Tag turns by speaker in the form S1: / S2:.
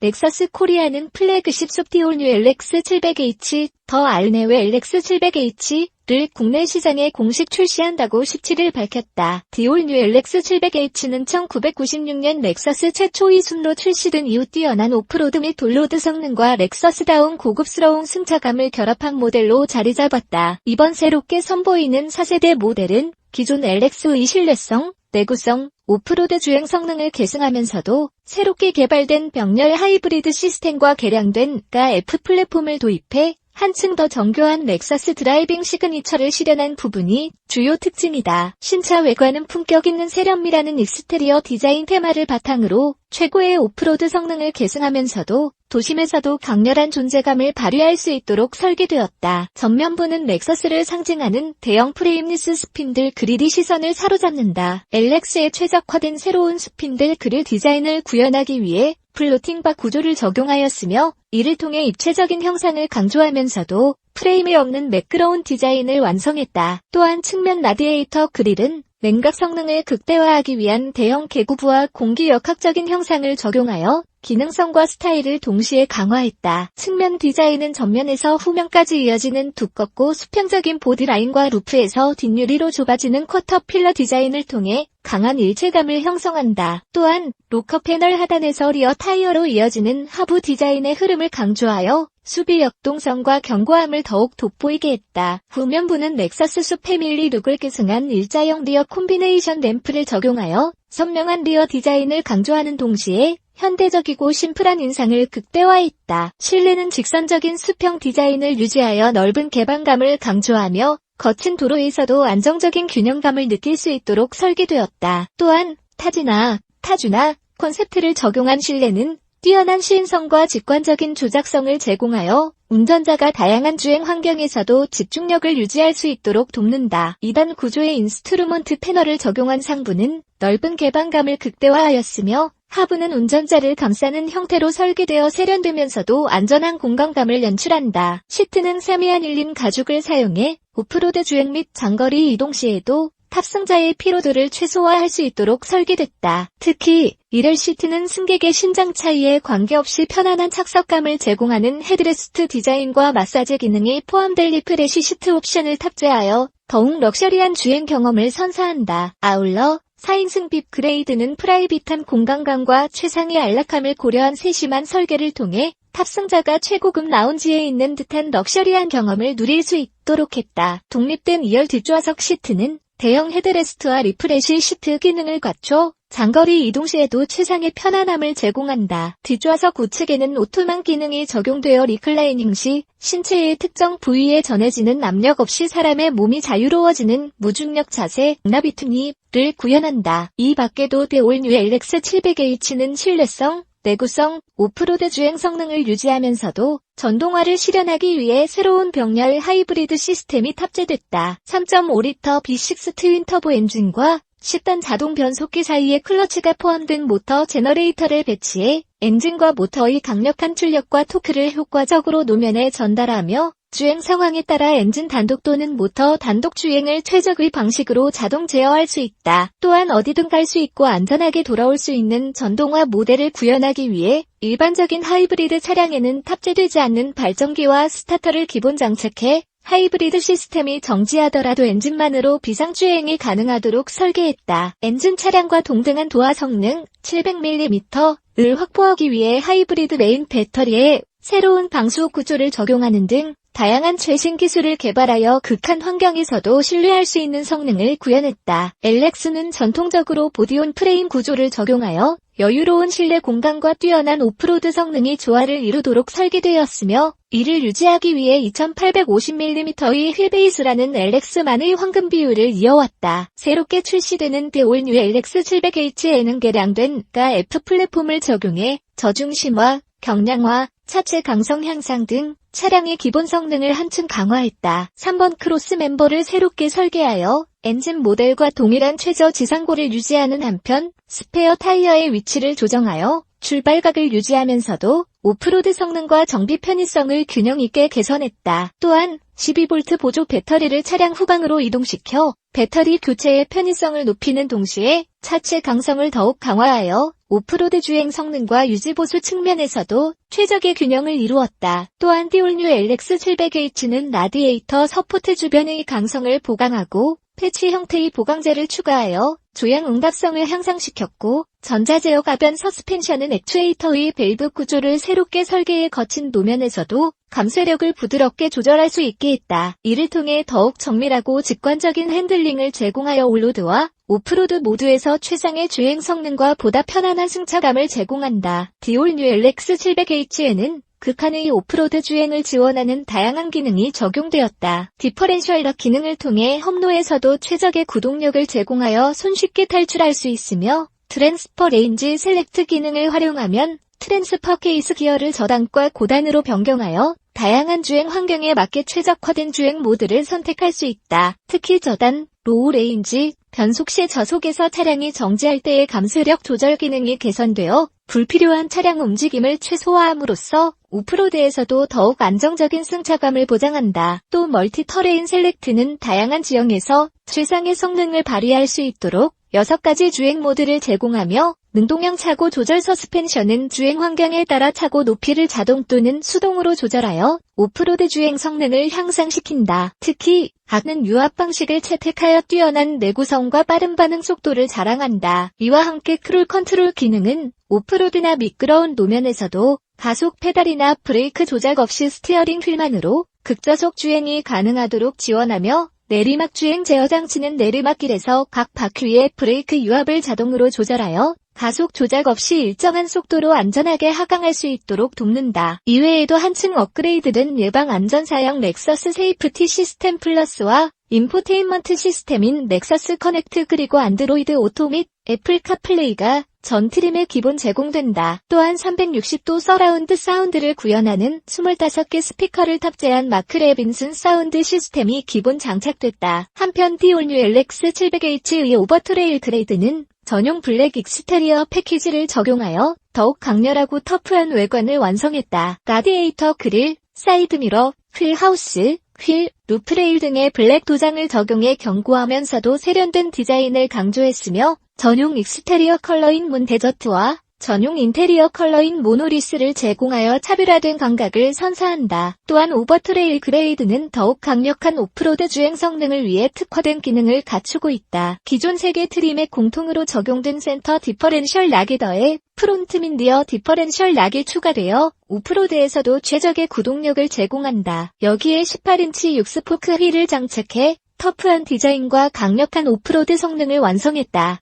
S1: 넥서스 코리아는 플래그십 소프티올 뉴 LX 700H, 더 알네웨 LX 700H를 국내 시장에 공식 출시한다고 17일 밝혔다. 디올 뉴 LX 700H는 1996년 렉서스 최초 이순로 출시된 이후 뛰어난 오프로드 및 돌로드 성능과 렉서스다운 고급스러운 승차감을 결합한 모델로 자리 잡았다. 이번 새롭게 선보이는 4세대 모델은 기존 LX의 신뢰성, 내구성, 오프로드 주행 성능을 계승하면서도 새롭게 개발된 병렬 하이브리드 시스템과 개량된 가 F 플랫폼을 도입해 한층 더 정교한 렉서스 드라이빙 시그니처를 실현한 부분이 주요 특징이다. 신차 외관은 품격 있는 세련미라는 익스테리어 디자인 테마를 바탕으로 최고의 오프로드 성능을 계승하면서도 도심에서도 강렬한 존재감을 발휘할 수 있도록 설계되었다. 전면부는 렉서스를 상징하는 대형 프레임리스 스핀들 그릴이 시선을 사로잡는다. LX에 최적화된 새로운 스핀들 그릴 디자인을 구현하기 위해 플로팅 바 구조를 적용하였으며 이를 통해 입체적인 형상을 강조하면서도 프레임이 없는 매끄러운 디자인을 완성했다. 또한 측면 라디에이터 그릴은 냉각 성능을 극대화하기 위한 대형 개구부와 공기 역학적인 형상을 적용하여 기능성과 스타일을 동시에 강화했다. 측면 디자인은 전면에서 후면까지 이어지는 두껍고 수평적인 보드라인과 루프에서 뒷유리로 좁아지는 쿼터 필러 디자인을 통해 강한 일체감을 형성한다. 또한 로커 패널 하단에서 리어 타이어로 이어지는 하부 디자인의 흐름을 강조하여 수비 역동성과 견고함을 더욱 돋보이게 했다. 후면부는 렉서스 수 패밀리 룩을 계승한 일자형 리어 콤비네이션 램프를 적용하여 선명한 리어 디자인을 강조하는 동시에 현대적이고 심플한 인상을 극대화했다. 실내는 직선적인 수평 디자인을 유지하여 넓은 개방감을 강조하며 거친 도로에서도 안정적인 균형감을 느낄 수 있도록 설계되었다. 또한 타지나 타주나 콘셉트를 적용한 실내는 뛰어난 시인성과 직관적인 조작성을 제공하여 운전자가 다양한 주행 환경에서도 집중력을 유지할 수 있도록 돕는다. 2단 구조의 인스트루먼트 패널을 적용한 상부는 넓은 개방감을 극대화하였으며 하부는 운전자를 감싸는 형태로 설계되어 세련되면서도 안전한 공간감을 연출한다. 시트는 세미아닐린 가죽을 사용해 오프로드 주행 및 장거리 이동 시에도 탑승자의 피로도를 최소화할 수 있도록 설계됐다. 특히 1열 시트는 승객의 신장 차이에 관계없이 편안한 착석감을 제공하는 헤드레스트 디자인과 마사지 기능이 포함된 리프레시 시트 옵션을 탑재하여 더욱 럭셔리한 주행 경험을 선사한다. 아울러 4인승 빕 그레이드는 프라이빗한 공간감과 최상의 안락함을 고려한 세심한 설계를 통해 탑승자가 최고급 라운지에 있는 듯한 럭셔리한 경험을 누릴 수 있도록 했다. 독립된 2열 뒷좌석 시트는 대형 헤드레스트와 리프레시 시트 기능을 갖춰 장거리 이동 시에도 최상의 편안함을 제공한다. 뒷좌석 우측에는 오토만 기능이 적용되어 리클라이닝 시 신체의 특정 부위에 전해지는 압력 없이 사람의 몸이 자유로워지는 무중력 자세 나비투니 를 구현한다. 이 밖에도 데올뉴 LX 700H는 신뢰성, 내구성, 오프로드 주행 성능을 유지하면서도 전동화를 실현하기 위해 새로운 병렬 하이브리드 시스템이 탑재됐다. 3.5리터 B6 트윈 터보 엔진과 10단 자동 변속기 사이에 클러치가 포함된 모터 제너레이터를 배치해 엔진과 모터의 강력한 출력과 토크를 효과적으로 노면에 전달하며 주행 상황에 따라 엔진 단독 또는 모터 단독 주행을 최적의 방식으로 자동 제어할 수 있다. 또한 어디든 갈 수 있고 안전하게 돌아올 수 있는 전동화 모델을 구현하기 위해 일반적인 하이브리드 차량에는 탑재되지 않는 발전기와 스타터를 기본 장착해 하이브리드 시스템이 정지하더라도 엔진만으로 비상주행이 가능하도록 설계했다. 엔진 차량과 동등한 도화 성능 700mm를 확보하기 위해 하이브리드 메인 배터리에 새로운 방수 구조를 적용하는 등 다양한 최신 기술을 개발하여 극한 환경에서도 신뢰할 수 있는 성능을 구현했다. LX는 전통적으로 보디온 프레임 구조를 적용하여 여유로운 실내 공간과 뛰어난 오프로드 성능이 조화를 이루도록 설계되었으며 이를 유지하기 위해 2850mm의 휠베이스라는 LX만의 황금 비율을 이어왔다. 새롭게 출시되는 데올뉴 LX 700H에는 개량된 가 F 플랫폼을 적용해 저중심화, 경량화, 차체 강성 향상 등 차량의 기본 성능을 한층 강화했다. 3번 크로스 멤버를 새롭게 설계하여 엔진 모델과 동일한 최저 지상고를 유지하는 한편 스페어 타이어의 위치를 조정하여 출발각을 유지하면서도 오프로드 성능과 정비 편의성을 균형 있게 개선했다. 또한 12V 보조 배터리를 차량 후방으로 이동시켜 배터리 교체의 편의성을 높이는 동시에 차체 강성을 더욱 강화하여 오프로드 주행 성능과 유지보수 측면에서도 최적의 균형을 이루었다. 또한 띠올뉴 LX700H는 라디에이터 서포트 주변의 강성을 보강하고 패치 형태의 보강재를 추가하여 조향 응답성을 향상시켰고 전자제어 가변 서스펜션은 액추에이터의 밸브 구조를 새롭게 설계해 거친 노면에서도 감쇄력을 부드럽게 조절할 수 있게 했다. 이를 통해 더욱 정밀하고 직관적인 핸들링을 제공하여 올로드와 오프로드 모두에서 최상의 주행 성능과 보다 편안한 승차감을 제공한다. 디올 뉴 LX700H에는 극한의 오프로드 주행을 지원하는 다양한 기능이 적용되었다. 디퍼렌셜 럭 기능을 통해 험로에서도 최적의 구동력을 제공하여 손쉽게 탈출할 수 있으며 트랜스퍼 레인지 셀렉트 기능을 활용하면 트랜스퍼 케이스 기어를 저단과 고단으로 변경하여 다양한 주행 환경에 맞게 최적화된 주행 모드를 선택할 수 있다. 특히 저단, 로우 레인지, 변속 시 저속에서 차량이 정지할 때의 감쇄력 조절 기능이 개선되어 불필요한 차량 움직임을 최소화함으로써 오프로드에서도 더욱 안정적인 승차감을 보장한다. 또 멀티 터레인 셀렉트는 다양한 지형에서 최상의 성능을 발휘할 수 있도록 6가지 주행 모드를 제공하며 능동형 차고 조절 서스펜션은 주행 환경에 따라 차고 높이를 자동 또는 수동으로 조절하여 오프로드 주행 성능을 향상시킨다. 특히 각는 유압 방식을 채택하여 뛰어난 내구성과 빠른 반응 속도를 자랑한다. 이와 함께 크룰 컨트롤 기능은 오프로드나 미끄러운 노면에서도 가속 페달이나 브레이크 조작 없이 스티어링 휠만으로 극저속 주행이 가능하도록 지원하며 내리막 주행 제어 장치는 내리막길에서 각 바퀴의 브레이크 유압을 자동으로 조절하여 가속 조작 없이 일정한 속도로 안전하게 하강할 수 있도록 돕는다. 이외에도 한층 업그레이드된 예방 안전사양 렉서스 세이프티 시스템 플러스와 인포테인먼트 시스템인 넥서스 커넥트 그리고 안드로이드 오토 및 애플 카플레이가 전 트림에 기본 제공된다. 또한 360도 서라운드 사운드를 구현하는 25개 스피커를 탑재한 마크 레빈슨 사운드 시스템이 기본 장착됐다. 한편 디올뉴 LX700H의 오버트레일 그레이드는 전용 블랙 익스테리어 패키지를 적용하여 더욱 강렬하고 터프한 외관을 완성했다. 라디에이터 그릴, 사이드미러, 휠하우스, 휠, 루프레일 등의 블랙 도장을 적용해 견고하면서도 세련된 디자인을 강조했으며 전용 익스테리어 컬러인 문 데저트와 전용 인테리어 컬러인 모노리스를 제공하여 차별화된 감각을 선사한다. 또한 오버트레일 그레이드는 더욱 강력한 오프로드 주행 성능을 위해 특화된 기능을 갖추고 있다. 기존 세개 트림에 공통으로 적용된 센터 디퍼렌셜 락에 더해 프론트 민 디어 디퍼렌셜 락이 추가되어 오프로드에서도 최적의 구동력을 제공한다. 여기에 18인치 6스포크 휠을 장착해 터프한 디자인과 강력한 오프로드 성능을 완성했다.